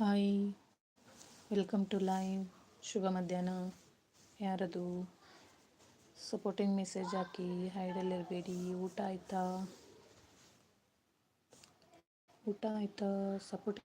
Hi welcome to live ಶುಭ ಮಧ್ಯಾಹ್ನ ಯಾರದು ಸಪೋರ್ಟಿಂಗ್ ಮೆಸೇಜ್ ಹಾಕಿ ಹೈಡಲ್ಲಿರಬೇಡಿ ಊಟ ಆಯ್ತಾ ಊಟ ಆಯ್ತಾ support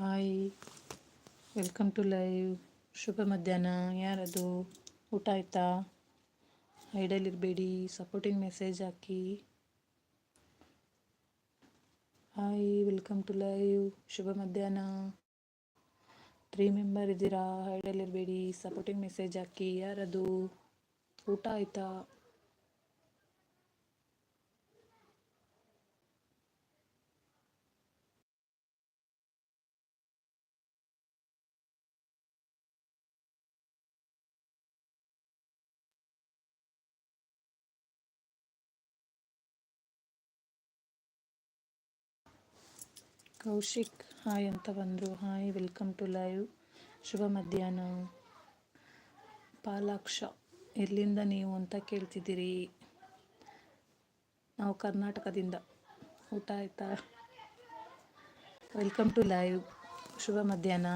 hi welcome to live ಶುಭ ಮಧ್ಯಾಹ್ನ. ಯಾರದು? ಊಟ ಆಯ್ತಾ? ಐಡಲ್ಲಿರಬೇಡಿ ಸಪೋರ್ಟಿಂಗ್ ಮೆಸೇಜ್ ಹಾಕಿ. ಹಾಯ್ ವೆಲ್ಕಮ್ ಟು ಲೈವ್ ಶುಭ ಮಧ್ಯಾಹ್ನ. ತ್ರೀ ಮೆಂಬರ್ ಇದ್ದೀರಾ? ಐಡಲ್ಲಿರಬೇಡಿ ಸಪೋರ್ಟಿಂಗ್ ಮೆಸೇಜ್ ಹಾಕಿ. ಯಾರದು? ಊಟ ಆಯ್ತಾ? ಕೌಶಿಕ್, ಹಾಯ್ ಅಂತ ಬಂದರು. Hi, welcome to live. ಶುಭ ಮಧ್ಯಾಹ್ನ. ಪಾಲಾಕ್ಷ, ಎಲ್ಲಿಂದ ನೀವು ಅಂತ ಕೇಳ್ತಿದ್ದೀರಿ? ನಾವು ಕರ್ನಾಟಕದಿಂದ. ಊಟ ಆಯ್ತಾ? Welcome to live. ಶುಭ ಮಧ್ಯಾಹ್ನ.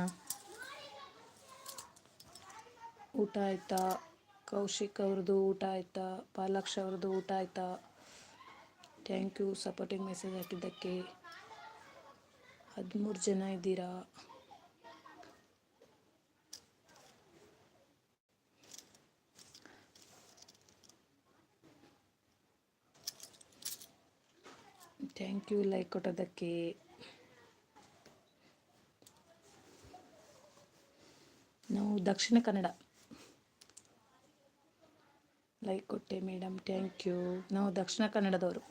ಊಟ ಆಯ್ತಾ? ಕೌಶಿಕ್ ಅವ್ರದ್ದು ಊಟ ಆಯ್ತಾ? ಪಾಲಾಕ್ಷ ಅವ್ರದ್ದು ಊಟ ಆಯ್ತಾ? ಥ್ಯಾಂಕ್ ಯು ಸಪೋರ್ಟಿಂಗ್ ಮೆಸೇಜ್ ಹಾಕಿದ್ದಕ್ಕೆ. ಹದಿಮೂರು ಜನ ಇದ್ದೀರಾ? ಥ್ಯಾಂಕ್ ಯು ಲೈಕ್ ಕೊಟ್ಟೋದಕ್ಕೆ ನಾವು ದಕ್ಷಿಣ ಕನ್ನಡ. ಲೈಕ್ ಕೊಟ್ಟೆ ಮೇಡಮ್ ಥ್ಯಾಂಕ್ ಯು ನಾವು ದಕ್ಷಿಣ ಕನ್ನಡದವರು.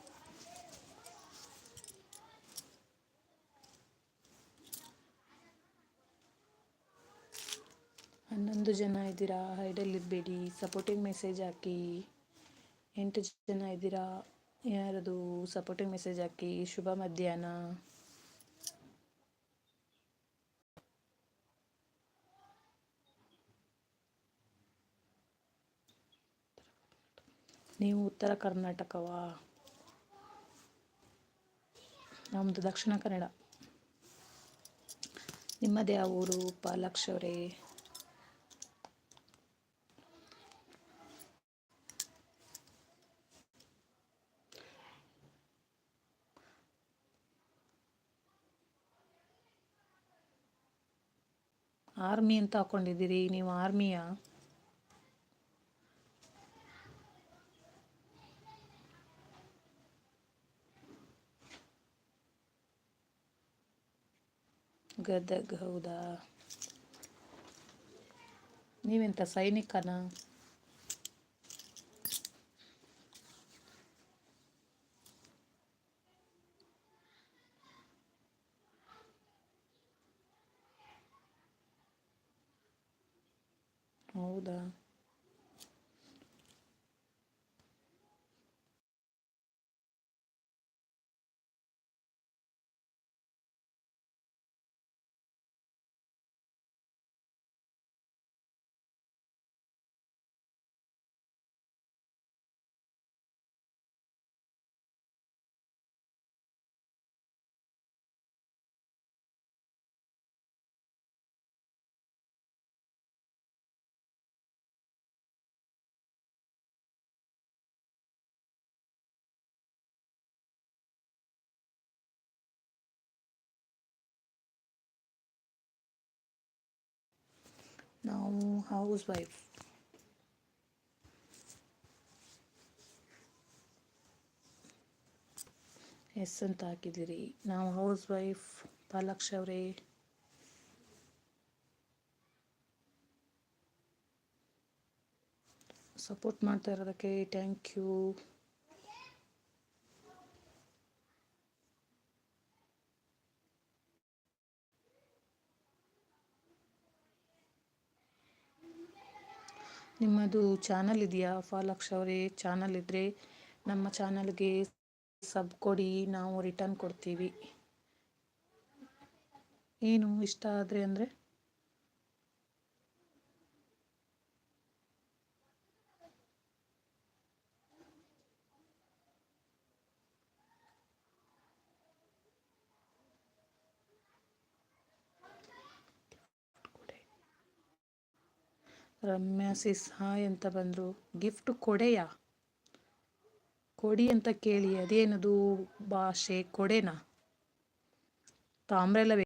ಹನ್ನೊಂದು ಜನ ಇದ್ದೀರಾ? ಹೈಡಲ್ಲಿರಬೇಡಿ ಸಪೋರ್ಟಿಂಗ್ ಮೆಸೇಜ್ ಹಾಕಿ. ಎಂಟು ಜನ ಇದ್ದೀರಾ? ಯಾರದು ಸಪೋರ್ಟಿಂಗ್ ಮೆಸೇಜ್ ಹಾಕಿ? ಶುಭ ಮಧ್ಯಾಹ್ನ. ನೀವು ಉತ್ತರ ಕರ್ನಾಟಕವಾ? ನಮ್ಮದು ದಕ್ಷಿಣ ಕನ್ನಡ. ನಿಮ್ಮದೇ ಆ ಊರು, ಪಾಲಾಕ್ಷ ಆರ್ಮಿ ಅಂತ ಹಾಕೊಂಡಿದ್ದೀರಿ ನೀವು ಆರ್ಮಿಯ? ಗದಗ್ ಹೌದಾ? ನೀವೆಂತ ಸೈನಿಕನಾ? ಹೌದಾ ನಾವು ಹೌಸ್ ವೈಫ್ ಎಸ್ ಅಂತ ಹಾಕಿದ್ದೀರಿ ನಾವು ಹೌಸ್ ವೈಫ್ ಪಾಲಕ್ಷ ಅವರೇ? ಸಪೋರ್ಟ್ ಮಾಡ್ತಾ ಇರೋದಕ್ಕೆ ಥ್ಯಾಂಕ್ ಯು ನಿಮ್ಮದು ಚಾನಲ್ ಇದೆಯಾ? ಫಾಲಕ್ಷ ಅವರೇ ಚಾನಲ್ ಇದ್ದರೆ ನಮ್ಮ ಚಾನಲ್ಗೆ ಸಬ್ ಕೊಡಿ, ನಾವು ರಿಟರ್ನ್ ಕೊಡ್ತೀವಿ. ಏನು ಇಷ್ಟ ಆದರೆ ಅಂದರೆ? ರಮ್ಯಾ ಸಿಸ್ ಹಾಯ್ ಅಂತ ಬಂದರು. ಗಿಫ್ಟ್ ಕೊಡೆಯಾ? ಕೊಡಿ ಅಂತ ಕೇಳಿ ಅದೇನದು ಭಾಷೆ? ಕೊಡೆನಾ? ತಾಮ್ರ